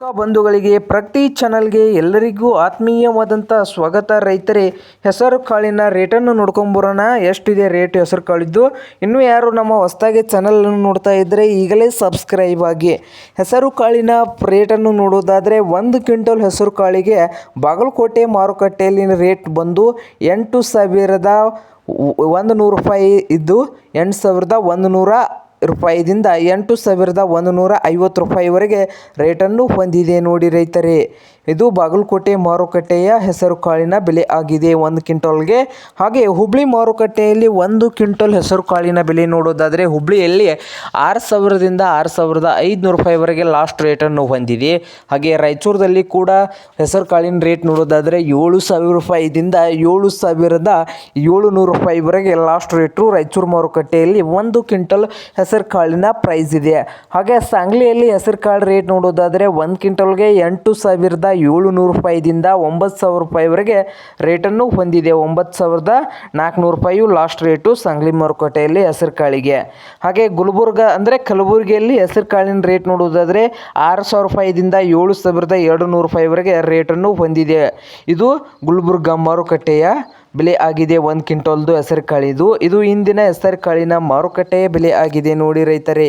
ಬಂಧುಗಳಿಗೆ ಪ್ರತಿ ಚಾನಲ್ಗೆ ಎಲ್ಲರಿಗೂ ಆತ್ಮೀಯವಾದಂಥ ಸ್ವಾಗತ. ರೈತರೇ, ಹೆಸರು ಕಾಳಿನ ರೇಟನ್ನು ನೋಡ್ಕೊಂಬರೋಣ. ಎಷ್ಟಿದೆ ರೇಟ್ ಹೆಸರು ಕಾಳಿದ್ದು? ಇನ್ನೂ ಯಾರು ನಮ್ಮ ಹೊಸದಾಗಿ ಚಾನಲನ್ನು ನೋಡ್ತಾ ಇದ್ದರೆ ಈಗಲೇ ಸಬ್ಸ್ಕ್ರೈಬ್ ಆಗಿ. ಹೆಸರು ಕಾಳಿನ ರೇಟನ್ನು ನೋಡೋದಾದರೆ ಒಂದು ಕ್ವಿಂಟಲ್ ಹೆಸರು ಕಾಳಿಗೆ ಬಾಗಲಕೋಟೆ ಮಾರುಕಟ್ಟೆಯಲ್ಲಿನ ರೇಟ್ ಬಂದು ಎಂಟು ಸಾವಿರದ ಒಂದು ನೂರು ರೂಪಾಯಿ ಇದ್ದು, ಎಂಟು ಸಾವಿರದ ಒಂದು ನೂರ ರೂಪಾಯಿದಿಂದ ಎಂಟು ಸಾವಿರದ ಒಂದು ನೂರ ಐವತ್ತು ರೂಪಾಯಿವರೆಗೆ ರೇಟನ್ನು ಹೊಂದಿದೆ ನೋಡಿ ರೈತರೇ. ಇದು ಬಾಗಲಕೋಟೆ ಮಾರುಕಟ್ಟೆಯ ಹೆಸರು ಕಾಳಿನ ಬೆಲೆ ಆಗಿದೆ. ಒಂದು ಕ್ವಿಂಟಲ್ಗೆ ಹಾಗೆ ಹುಬ್ಳಿ ಮಾರುಕಟ್ಟೆಯಲ್ಲಿ ಒಂದು ಕ್ವಿಂಟಲ್ ಹೆಸರು ಕಾಳಿನ ಬೆಲೆ ನೋಡೋದಾದರೆ ಹುಬ್ಳಿಯಲ್ಲಿ ಆರು ಸಾವಿರದಿಂದ ಆರು ಸಾವಿರದ ಐದುನೂರು ರೂಪಾಯಿವರೆಗೆ ಲಾಸ್ಟ್ ರೇಟನ್ನು ಹೊಂದಿದೆ. ಹಾಗೆ ರಾಯಚೂರದಲ್ಲಿ ಕೂಡ ಹೆಸರು ಕಾಳಿನ ರೇಟ್ ನೋಡೋದಾದರೆ ಏಳು ಸಾವಿರ ರೂಪಾಯಿದಿಂದ ಏಳು ಸಾವಿರದ ಏಳುನೂರು ರೂಪಾಯಿವರೆಗೆ ಲಾಸ್ಟ್ ರೇಟು ರಾಯಚೂರು ಮಾರುಕಟ್ಟೆಯಲ್ಲಿ ಒಂದು ಕ್ವಿಂಟಲ್ ಹೆಸರು ಕಾಳಿನ ಪ್ರೈಸ್ ಇದೆ. ಹಾಗೆ ಸಂಗ್ಲಿಯಲ್ಲಿ ಹೆಸರು ಕಾಳು ರೇಟ್ ನೋಡೋದಾದರೆ ಒಂದು ಕ್ವಿಂಟಲ್ಗೆ ಎಂಟು ಸಾವಿರದ ಏಳುನೂರು ರೂಪಾಯಿದಿಂದ ಒಂಬತ್ತು ಸಾವಿರ ರೂಪಾಯಿವರೆಗೆ ರೇಟನ್ನು ಹೊಂದಿದೆ. ಒಂಬತ್ತು ಸಾವಿರದ ನಾಲ್ಕುನೂರು ರೂಪಾಯಿಯು ಲಾಸ್ಟ್ ರೇಟು ಸಂಗ್ಲಿ ಮಾರುಕಟ್ಟೆಯಲ್ಲಿ ಹೆಸರು ಕಾಳಿಗೆ. ಹಾಗೆ ಗುಲ್ಬರ್ಗ ಅಂದರೆ ಕಲಬುರಗಿಯಲ್ಲಿ ಹೆಸರು ಕಾಳಿನ ರೇಟ್ ನೋಡೋದಾದರೆ ಆರು ಸಾವಿರ ರೂಪಾಯಿದಿಂದ ಏಳು ಸಾವಿರದ ಎರಡು ನೂರು ರೂಪಾಯಿವರೆಗೆ ರೇಟನ್ನು ಹೊಂದಿದೆ. ಇದು ಗುಲ್ಬರ್ಗ ಮಾರುಕಟ್ಟೆಯ ಬೆಲೆ ಆಗಿದೆ ಒಂದು ಕ್ವಿಂಟಲ್ದು ಹೆಸರು ಕಾಳಿದು, ಇದು ಇಂದಿನ ಹೆಸರು ಕಾಳಿನ ಮಾರುಕಟ್ಟೆಯ ಬೆಲೆ ಆಗಿದೆ ನೋಡಿ ರೈತರೇ.